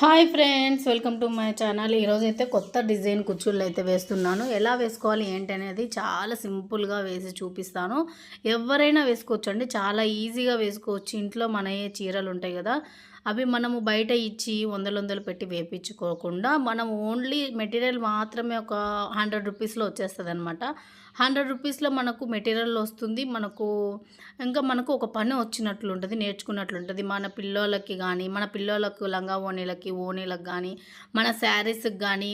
Hi friends welcome to my channel. ఈరోజు అయితే కొత్త డిజైన్ కుచ్చుళ్ళు అయితే వేస్తున్నాను. ఎలా వేసుకోవాలి ఏంటి అనేది చాలా సింపుల్గా వేసి చూపిస్తాను. ఎవరైనా వేసుకోవచ్చు అండి చాలా ఈజీగా వేసుకోవచ్చు. ఇంట్లో మన ఏ చీరలు ఉంటాయి కదా. అవి మనము బయట ఇచ్చి వందలు వందలు పెట్టి వేపించుకోకుండా మనం ఓన్లీ మెటీరియల్ మాత్రమే ఒక హండ్రెడ్ రూపీస్లో వచ్చేస్తుంది అనమాట హండ్రెడ్ రూపీస్లో మనకు మెటీరియల్ వస్తుంది మనకు ఇంకా మనకు ఒక పని వచ్చినట్లు ఉంటుంది నేర్చుకున్నట్లు ఉంటుంది మన పిల్లలకి కానీ మన పిల్లలకు లంగా ఓణీలకి ఓణీలకు కానీ మన శారీస్కి కానీ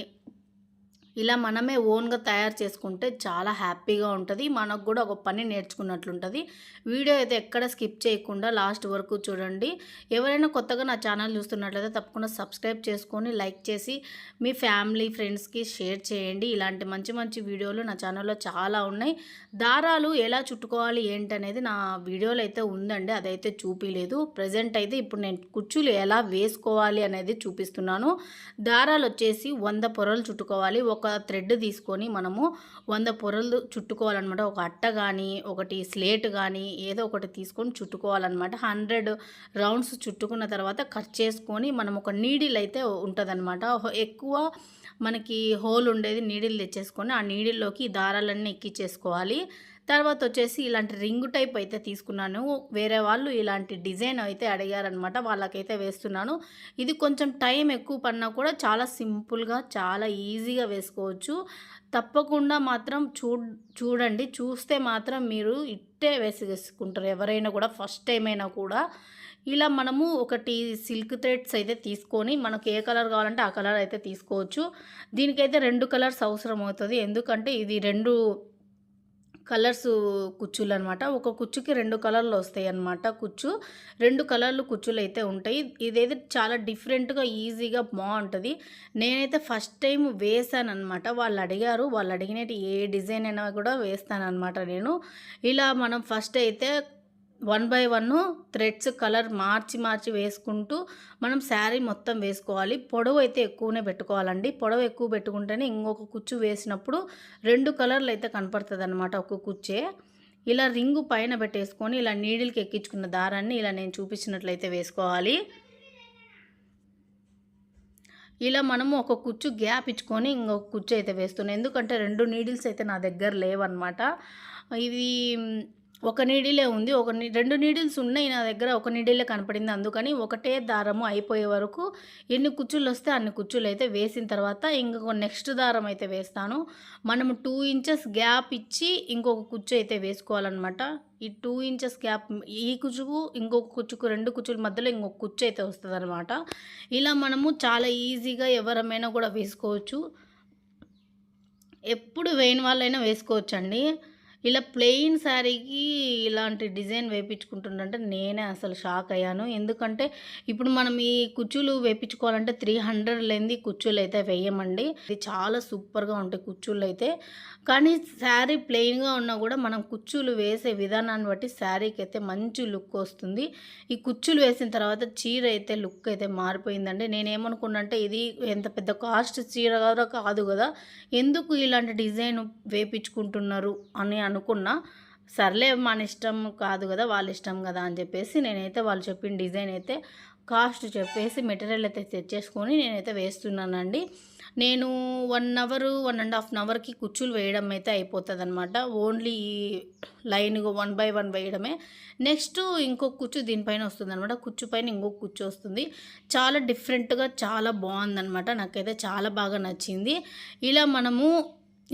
ఇలా మనమే ఓన్గా తయారు చేసుకుంటే చాలా హ్యాపీగా ఉంటుంది. మనకు కూడా ఒక పని నేర్చుకున్నట్లుంటుంది. వీడియో అయితే ఎక్కడ స్కిప్ చేయకుండా లాస్ట్ వరకు చూడండి. ఎవరైనా కొత్తగా నా ఛానల్ చూస్తున్నట్లయితే తప్పకుండా సబ్స్క్రైబ్ చేసుకొని లైక్ చేసి మీ ఫ్యామిలీ ఫ్రెండ్స్కి షేర్ చేయండి. ఇలాంటి మంచి మంచి వీడియోలు నా ఛానల్లో చాలా ఉన్నాయి. దారాలు ఎలా చుట్టుకోవాలి ఏంటనేది నా వీడియోలో అయితే ఉందండి. అదైతే చూపించలేదు ప్రజెంట్ అయితే ఇప్పుడు నేను కుచ్చులు ఎలా వేసుకోవాలి అనేది చూపిస్తున్నాను. దారాలు వచ్చేసి వంద పొరలు చుట్టుకోవాలి. ఒక ఒక థ్రెడ్ తీసుకొని మనము వంద పొరలు చుట్టుకోవాలన్నమాట. ఒక అట్ట కానీ ఒకటి స్లేట్ కానీ ఏదో ఒకటి తీసుకొని చుట్టుకోవాలన్నమాట. హండ్రెడ్ రౌండ్స్ చుట్టుకున్న తర్వాత కట్ చేసుకొని మనం ఒక నీడిల్ అయితే ఉంటుందన్నమాట. ఎక్కువ మనకి హోల్ ఉండేది నీడిల్ తెచ్చేసుకొని ఆ నీడిల్లోకి దారాలన్నీ ఎక్కిచ్చేసుకోవాలి. తర్వాత వచ్చేసి ఇలాంటి రింగ్ టైప్ అయితే తీసుకున్నాను. వేరే వాళ్ళు ఇలాంటి డిజైన్ అయితే అడిగారనమాట వాళ్ళకైతే వేస్తున్నాను. ఇది కొంచెం టైం ఎక్కువ పడినా కూడా చాలా సింపుల్గా చాలా ఈజీగా వేసుకోవచ్చు. తప్పకుండా మాత్రం చూ చూడండి. చూస్తే మాత్రం మీరు ఇట్టే వేసుకుంటారు ఎవరైనా కూడా ఫస్ట్ టైం అయినా కూడా. ఇలా మనము ఒకటి సిల్క్ థ్రెడ్స్ అయితే తీసుకొని మనకు ఏ కలర్ కావాలంటే ఆ కలర్ అయితే తీసుకోవచ్చు. దీనికైతే రెండు కలర్స్ అవసరం అవుతుంది ఎందుకంటే ఇది రెండు కలర్స్ కుచ్చులు అనమాట ఒక కుచ్చుకి రెండు కలర్లు వస్తాయి అనమాట కుచ్చు. రెండు కలర్లు కుచ్చులు అయితే ఉంటాయి. ఇదైతే చాలా డిఫరెంట్గా ఈజీగా బాగుంటుంది నేనైతే ఫస్ట్ టైం వేసాను అనమాట వాళ్ళు అడిగారు వాళ్ళు అడిగినట్టు ఏ డిజైన్ అయినా కూడా వేస్తాను అనమాట నేను. ఇలా మనం ఫస్ట్ అయితే one by one threads colour మార్చి మార్చి వేసుకుంటూ మనం శారీ మొత్తం వేసుకోవాలి. పొడవు అయితే ఎక్కువనే పెట్టుకోవాలండి. పొడవు ఎక్కువ పెట్టుకుంటేనే ఇంకొక కుచ్చు వేసినప్పుడు రెండు కలర్లు అయితే కనపడుతుంది అనమాట ఒక కుచ్చే. ఇలా రింగు పైన పెట్టేసుకొని ఇలా నీడిల్కి ఎక్కించుకున్న దారాన్ని ఇలా నేను చూపించినట్లయితే వేసుకోవాలి. ఇలా మనము ఒక కుచ్చు గ్యాప్ ఇచ్చుకొని ఇంకొక కుచ్చు అయితే వేస్తున్నాను ఎందుకంటే రెండు నీడిల్స్ అయితే నా దగ్గర లేవన్నమాట. ఇది ఒక నీడిలే ఉంది. ఒక రెండు నీడిల్స్ ఉన్నాయి నా దగ్గర. ఒక నీడిలే కనపడింది అందుకని ఒకటే దారము అయిపోయే వరకు ఎన్ని కుచ్చులు వస్తే అన్ని కుచ్చులు అయితే వేసిన తర్వాత ఇంకొక నెక్స్ట్ దారం అయితే వేస్తాను. మనము టూ ఇంచెస్ గ్యాప్ ఇచ్చి ఇంకొక కుచ్చు అయితే వేసుకోవాలన్నమాట. ఈ టూ ఇంచెస్ గ్యాప్ ఈ కుచ్చుకు ఇంకొక కుచ్చుకు రెండు కుచ్చుల మధ్యలో ఇంకొక కుచ్చు అయితే వస్తుంది అనమాట ఇలా మనము చాలా ఈజీగా ఎవరమైనా కూడా వేసుకోవచ్చు. ఎప్పుడు వేయని వాళ్ళైనా వేసుకోవచ్చు అండి ఇలా ప్లెయిన్ శారీకి ఇలాంటి డిజైన్ వేపించుకుంటుండంటే నేనే అసలు షాక్ అయ్యాను. ఎందుకంటే ఇప్పుడు మనం ఈ కుచ్చులు వేయించుకోవాలంటే త్రీ హండ్రెడ్ లేని కుచ్చులు అయితే వేయమండి. ఇది చాలా సూపర్గా ఉంటాయి కుచ్చులు అయితే కానీ శారీ ప్లెయిన్గా ఉన్నా కూడా మనం కుచ్చులు వేసే విధానాన్ని బట్టి శారీకి అయితే మంచి లుక్ వస్తుంది. ఈ కుచ్చులు వేసిన తర్వాత చీర అయితే లుక్ అయితే మారిపోయిందండి. నేనేమనుకున్నంటే ఇది ఎంత పెద్ద కాస్ట్ చీర కాదు కదా. ఎందుకు ఇలాంటి డిజైన్ వేపించుకుంటున్నారు అని అనుకున్నా సర్లే మన ఇష్టం కాదు కదా వాళ్ళ ఇష్టం కదా అని చెప్పేసి నేనైతే వాళ్ళు చెప్పిన డిజైన్ అయితే కాస్ట్ చెప్పేసి మెటీరియల్ అయితే తెచ్చేసుకొని నేనైతే వేస్తున్నానండి. నేను one hour one and half అవర్కి కుచ్చులు వేయడం అయితే అయిపోతుంది అనమాట ఓన్లీ ఈ లైన్ వన్ బై వన్ వేయడమే. నెక్స్ట్ ఇంకొక కుచ్చు దీనిపైన వస్తుంది అనమాట కుచ్చు పైన ఇంకొక కుచ్చు వస్తుంది. చాలా డిఫరెంట్గా చాలా బాగుందనమాట నాకైతే చాలా బాగా నచ్చింది. ఇలా మనము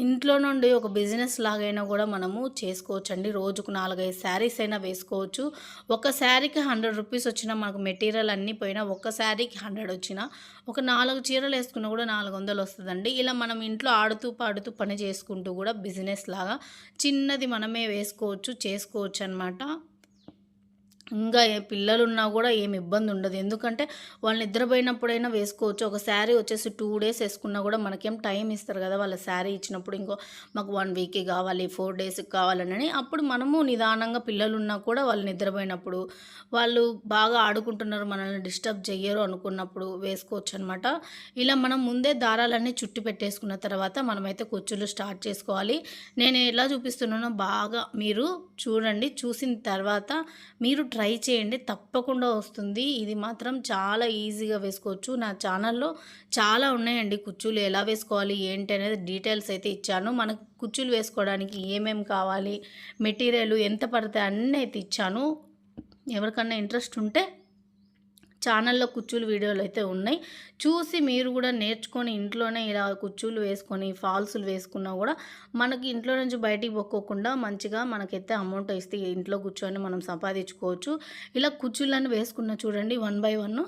ఇంట్లో నుండి ఒక బిజినెస్ లాగైనా కూడా మనము చేసుకోవచ్చు అండి రోజుకు నాలుగైదు శారీస్ అయినా వేసుకోవచ్చు. ఒక శారీకి హండ్రెడ్ రూపీస్ వచ్చినా మనకు మెటీరియల్ అన్నీ పోయినా ఒక శారీకి హండ్రెడ్ వచ్చినా ఒక నాలుగు చీరలు వేసుకున్నా కూడా నాలుగు వందలు వస్తుందండి. ఇలా మనం ఇంట్లో ఆడుతూ పాడుతూ పని చేసుకుంటూ కూడా బిజినెస్ లాగా చిన్నది మనమే వేసుకోవచ్చు చేసుకోవచ్చు అనమాట ఇంకా ఏ పిల్లలు ఉన్నా కూడా ఏమి ఇబ్బంది ఉండదు. ఎందుకంటే వాళ్ళు నిద్రపోయినప్పుడైనా వేసుకోవచ్చు. ఒక శారీ వచ్చేసి టూ డేస్ వేసుకున్నా కూడా మనకేం టైం ఇస్తారు కదా వాళ్ళ శారీ ఇచ్చినప్పుడు. ఇంకో మాకు వన్ వీక్కి కావాలి ఫోర్ డేస్కి కావాలని అప్పుడు మనము నిదానంగా పిల్లలు ఉన్నా కూడా వాళ్ళు నిద్రపోయినప్పుడు వాళ్ళు బాగా ఆడుకుంటున్నారు మనల్ని డిస్టర్బ్ చేయరు అనుకున్నప్పుడు వేసుకోవచ్చు అనమాట ఇలా మనం ముందే దారాలన్నీ చుట్టి పెట్టేసుకున్న తర్వాత మనమైతే కుచ్చులు స్టార్ట్ చేసుకోవాలి. నేను ఎలా చూపిస్తున్నానో బాగా మీరు చూడండి. చూసిన తర్వాత మీరు ట్రై చేయండి. తప్పకుండా వస్తుంది. ఇది మాత్రం చాలా ఈజీగా వేసుకోవచ్చు. నా ఛానల్లో చాలా ఉన్నాయండి కుచ్చులు. ఎలా వేసుకోవాలి? ఏంటి అనేది డీటెయిల్స్ అయితే ఇచ్చాను. మనకు కుచ్చులు వేసుకోవడానికి ఏమేమి కావాలి? మెటీరియల్ ఎంత పడితే అన్నీ అయితే ఇచ్చాను. ఎవరికన్నా ఇంట్రెస్ట్ ఉంటే ఛానల్లో కుచ్చులు వీడియోలు అయితే ఉన్నాయి. చూసి మీరు కూడా నేర్చుకొని ఇంట్లోనే ఇలా కుచ్చులు వేసుకొని ఫాల్సులు వేసుకున్నా కూడా మనకి ఇంట్లో నుంచి బయటికి పోకోకుండా మంచిగా మనకైతే అమౌంట్ ఇస్తే ఇంట్లో కూర్చొని మనం సంపాదించుకోవచ్చు. ఇలా కుచ్చులను వేసుకున్న చూడండి వన్ బై వన్.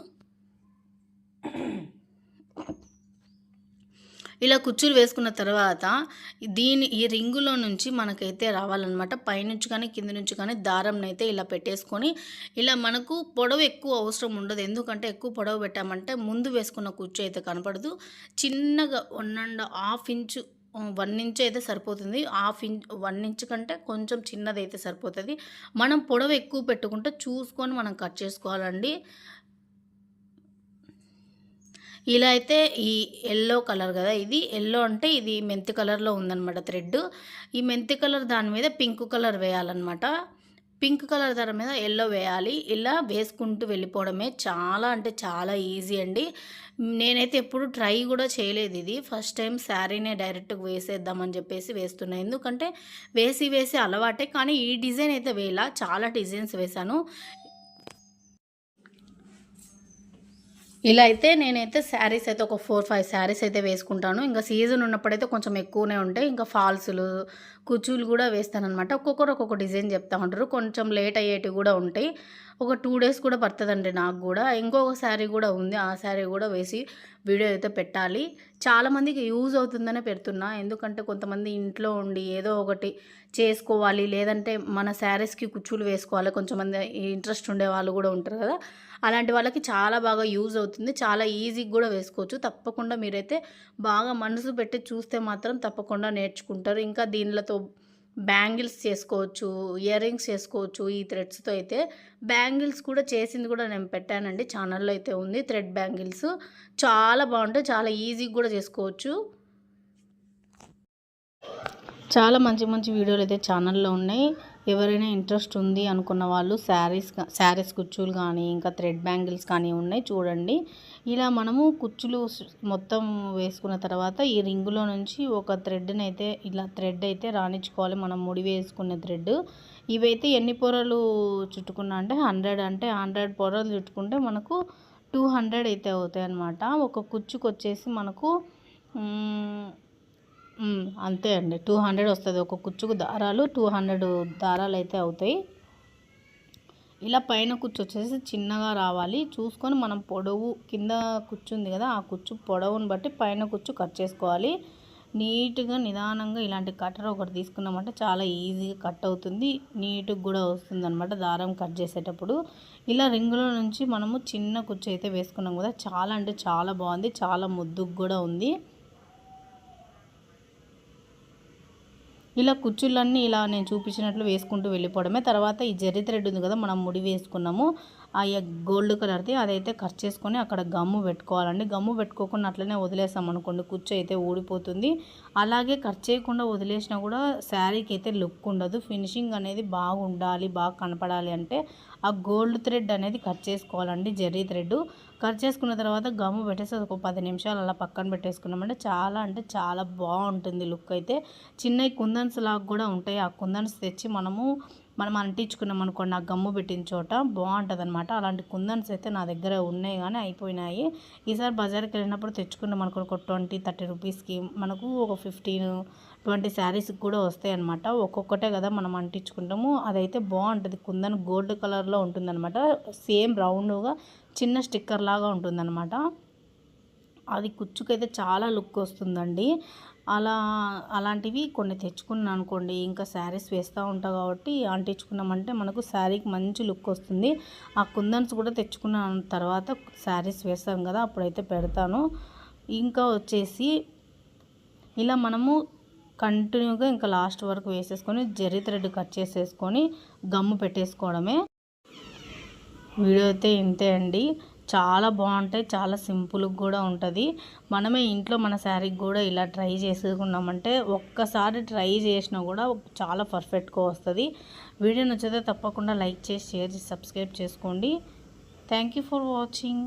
ఇలా కుచ్చులు వేసుకున్న తర్వాత దీని ఈ రింగులో నుంచి మనకైతే రావాలన్నమాట. పైనుంచి కానీ కింద నుంచి కానీ దారంని అయితే ఇలా పెట్టేసుకొని ఇలా మనకు పొడవు ఎక్కువ అవసరం ఉండదు. ఎందుకంటే ఎక్కువ పొడవు పెట్టామంటే ముందు వేసుకున్న కుచ్చు అయితే కనపడదు. చిన్నగా one and half inch one inch అయితే సరిపోతుంది. హాఫ్ ఇంచ్ వన్ ఇంచ్ కంటే కొంచెం చిన్నది అయితే సరిపోతుంది. మనం పొడవు ఎక్కువ పెట్టుకుంటే చూసుకొని మనం కట్ చేసుకోవాలండి. ఇలా అయితే ఈ ఎల్లో కలర్ కదా ఇది. ఎల్లో అంటే ఇది మెంతి కలర్లో ఉందన్నమాట థ్రెడ్ ఈ మెంతి కలర్ దాని మీద పింక్ కలర్ వేయాలన్నమాట. పింక్ కలర్ దాని మీద ఎల్లో వేయాలి. ఇలా వేసుకుంటూ వెళ్ళిపోవడమే చాలా అంటే చాలా ఈజీ అండి. నేనైతే ఎప్పుడు ట్రై కూడా చేయలేదు ఇది. ఫస్ట్ టైం శారీనే డైరెక్ట్గా వేసేద్దామని చెప్పేసి వేస్తున్నాను ఎందుకంటే వేసి వేసి అలవాటే. కానీ ఈ డిజైన్ అయితే వేయాల. చాలా డిజైన్స్ వేశాను. ఇలా అయితే నేనైతే శారీస్ అయితే ఒక ఫోర్ ఫైవ్ శారీస్ అయితే వేసుకుంటాను. ఇంకా సీజన్ ఉన్నప్పుడైతే కొంచెం ఎక్కువనే ఉంటాయి. ఇంకా ఫాల్స్లు కుచులు కూడా వేస్తాను అనమాట ఒక్కొక్కరు ఒక్కొక్క డిజైన్ చెప్తా ఉంటారు. కొంచెం లేట్ అయ్యేటివి కూడా ఉంటాయి. ఒక టూ డేస్ కూడా పడుతుందండి నాకు కూడా. ఇంకొక శారీ కూడా ఉంది. ఆ శారీ కూడా వేసి వీడియో అయితే పెట్టాలి. చాలామందికి యూజ్ అవుతుందనే పెడుతున్నా. ఎందుకంటే కొంతమంది ఇంట్లో ఉండి ఏదో ఒకటి చేసుకోవాలి. లేదంటే మన శారీస్కి కుచ్చులు వేసుకోవాలి. కొంచెంమంది ఇంట్రెస్ట్ ఉండే వాళ్ళు కూడా ఉంటారు కదా. అలాంటి వాళ్ళకి చాలా బాగా యూజ్ అవుతుంది. చాలా ఈజీగా కూడా వేసుకోవచ్చు. తప్పకుండా మీరైతే బాగా మనసు పెట్టి చూస్తే మాత్రం తప్పకుండా నేర్చుకుంటారు. ఇంకా దీనిలతో బ్యాంగిల్స్ చేసుకోవచ్చు ఇయర్ రింగ్స్ చేసుకోవచ్చు ఈ థ్రెడ్స్తో అయితే. బ్యాంగిల్స్ కూడా చేసింది కూడా నేను పెట్టానండి. ఛానల్లో అయితే ఉంది థ్రెడ్ బ్యాంగిల్స్. చాలా బాగుంటాయి. చాలా ఈజీగా కూడా చేసుకోవచ్చు. చాలా మంచి మంచి వీడియోలు అయితే ఛానల్లో ఉన్నాయి. ఎవరైనా ఇంట్రెస్ట్ ఉంది అనుకున్న వాళ్ళు శారీస్ శారీస్ కుచ్చులు కానీ ఇంకా థ్రెడ్ బ్యాంగిల్స్ కానీ ఉన్నాయి చూడండి. ఇలా మనము కుచ్చులు మొత్తం వేసుకున్న తర్వాత ఈ రింగులో నుంచి ఒక థ్రెడ్ని అయితే ఇలా థ్రెడ్ అయితే రాణించుకోవాలి. మనం ముడి వేసుకునే థ్రెడ్. ఇవైతే ఎన్ని పొరలు చుట్టుకున్నా అంటే హండ్రెడ్ అంటే హండ్రెడ్ పొరలు చుట్టుకుంటే మనకు టూ హండ్రెడ్ అయితే అవుతాయి అన్నమాట ఒక కుచ్చుకు వచ్చేసి మనకు అంతే అండి. టూ హండ్రెడ్ వస్తుంది. ఒక కుచ్చుకు దారాలు టూ హండ్రెడ్ దారాలు అయితే అవుతాయి. ఇలా పైన కుచ్చు వచ్చేసి చిన్నగా రావాలి. చూసుకొని మనం పొడవు కింద కుచ్చు ఉంది కదా ఆ కుచ్చు పొడవుని బట్టి పైన కుచ్చు కట్ చేసుకోవాలి. నీట్గా నిదానంగా ఇలాంటి కట్టర్ ఒకటి తీసుకున్నామంటే చాలా ఈజీగా కట్ అవుతుంది. నీట్గా కూడా వస్తుంది అనమాట దారం కట్ చేసేటప్పుడు. ఇలా రింగులో నుంచి మనము చిన్న కుచ్చు అయితే వేసుకున్నాం కదా చాలా అంటే చాలా బాగుంది. చాలా ముద్దుగా కూడా ఉంది. ఇలా కుచ్చులన్నీ ఇలా నేను చూపించినట్లు వేసుకుంటూ వెళ్ళిపోవడమే. తర్వాత ఈ జర్రి థ్రెడ్ ఉంది కదా మనం ముడి వేసుకున్నాము. ఆ గోల్డ్ కలర్ది అదైతే కట్ చేసుకొని అక్కడ గమ్ము పెట్టుకోవాలండి. గమ్ము పెట్టుకోకుండా అట్లనే వదిలేసాం అనుకోండి కుచ్చు అయితే ఊడిపోతుంది. అలాగే కట్ చేయకుండా వదిలేసినా కూడా శారీకి అయితే లుక్ ఉండదు. ఫినిషింగ్ అనేది బాగుండాలి బాగా కనపడాలి అంటే ఆ గోల్డ్ థ్రెడ్ అనేది కట్ చేసుకోవాలండి జర్రీ థ్రెడ్. కట్ చేసుకున్న తర్వాత గమ్ము పెట్టేసి ఒక పది నిమిషాలు అలా పక్కన పెట్టేసుకున్నామంటే చాలా అంటే చాలా బాగుంటుంది లుక్ అయితే. చిన్న కుందన్స్ లాగా కూడా ఉంటాయి. ఆ కుందన్స్ తెచ్చి మనము మనం అంటించుకున్నాం అనుకోండి ఆ గమ్ము పెట్టిన చోట బాగుంటుంది అనమాట అలాంటి కుందన్స్ అయితే నా దగ్గర ఉన్నాయి కానీ అయిపోయినాయి. ఈసారి బజార్కి వెళ్ళినప్పుడు తెచ్చుకున్నాం అనుకో ఒక ట్వంటీ థర్టీ రూపీస్కి. మనకు ఒక ఫిఫ్టీన్ ట్వంటీ శారీస్కి కూడా వస్తాయి అనమాట ఒక్కొక్కటే కదా మనం అంటించుకుంటాము. అదైతే బాగుంటుంది. కుందన్ గోల్డ్ కలర్లో ఉంటుందన్నమాట. సేమ్ రౌండ్గా చిన్న స్టిక్కర్ లాగా ఉంటుందన్నమాట. అది కుచ్చుకైతే చాలా లుక్ వస్తుందండి. అలా అలాంటివి కొన్ని తెచ్చుకున్నాను అనుకోండి ఇంకా శారీస్ వేస్తూ ఉంటాం కాబట్టి అంటించుకున్నామంటే మనకు శారీకి మంచి లుక్ వస్తుంది. ఆ కుందన్స్ కూడా తెచ్చుకున్న తర్వాత శారీస్ వేస్తాం కదా అప్పుడైతే పెడతాను. ఇంకా వచ్చేసి ఇలా మనము కంటిన్యూగా ఇంకా లాస్ట్ వరకు వేసేసుకొని జరి థ్రెడ్ కట్ చేసేసుకొని గమ్ము పెట్టేసుకోవడమే. వీడియో అయితే ఇంతే అండి. చాలా బాగుంటాయి చాలా సింపుల్గా కూడా ఉంటుంది. మనమే ఇంట్లో మన శారీకి కూడా ఇలా ట్రై చేసుకున్నామంటే ఒక్కసారి ట్రై చేసినా కూడా చాలా పర్ఫెక్ట్గా వస్తుంది. వీడియో నచ్చితే తప్పకుండా లైక్ చేసి షేర్ చేసి సబ్స్క్రైబ్ చేసుకోండి. Thank you for watching.